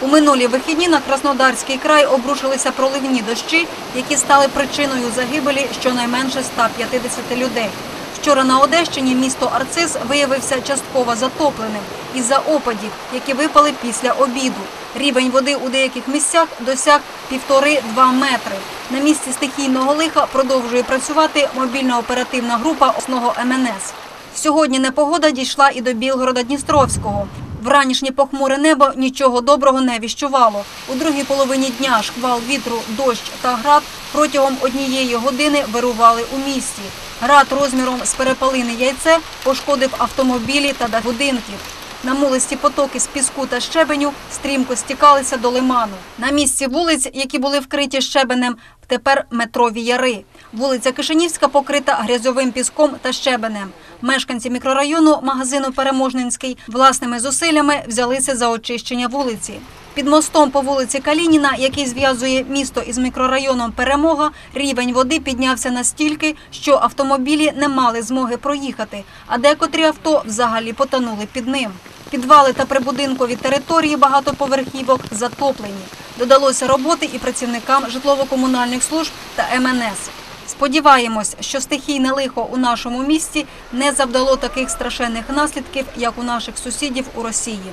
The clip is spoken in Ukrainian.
У минулі вихідні на Краснодарський край обрушилися проливні дощі, які стали причиною загибелі щонайменше 150 людей. Вчора на Одещині місто Арциз виявився частково затопленим із-за опадів, які випали після обіду. Рівень води у деяких місцях досяг півтори-два метри. На місці стихійного лиха продовжує працювати мобільно-оперативна група основного МНС. Сьогодні непогода дійшла і до Білгорода Дністровського. Вранішнє похмуре небо нічого доброго не віщувало. У другій половині дня шквал вітру, дощ та град протягом однієї години вирували у місті. Град розміром з перепалини яйце пошкодив автомобілі та будинків. На мулисті потоки з піску та щебеню стрімко стікалися до лиману. На місці вулиць, які були вкриті щебенем, тепер метрові яри. Вулиця Кишинівська покрита грязьовим піском та щебенем. Мешканці мікрорайону магазину Переможненський власними зусиллями взялися за очищення вулиці. Під мостом по вулиці Калініна, який зв'язує місто із мікрорайоном Перемога, рівень води піднявся настільки, що автомобілі не мали змоги проїхати, а декотрі авто взагалі потонули під ним. Підвали та прибудинкові території багатоповерхівок затоплені. Додалося роботи і працівникам житлово-комунальних служб та МНС. Сподіваємось, що стихійне лихо у нашому місті не завдало таких страшенних наслідків, як у наших сусідів у Росії.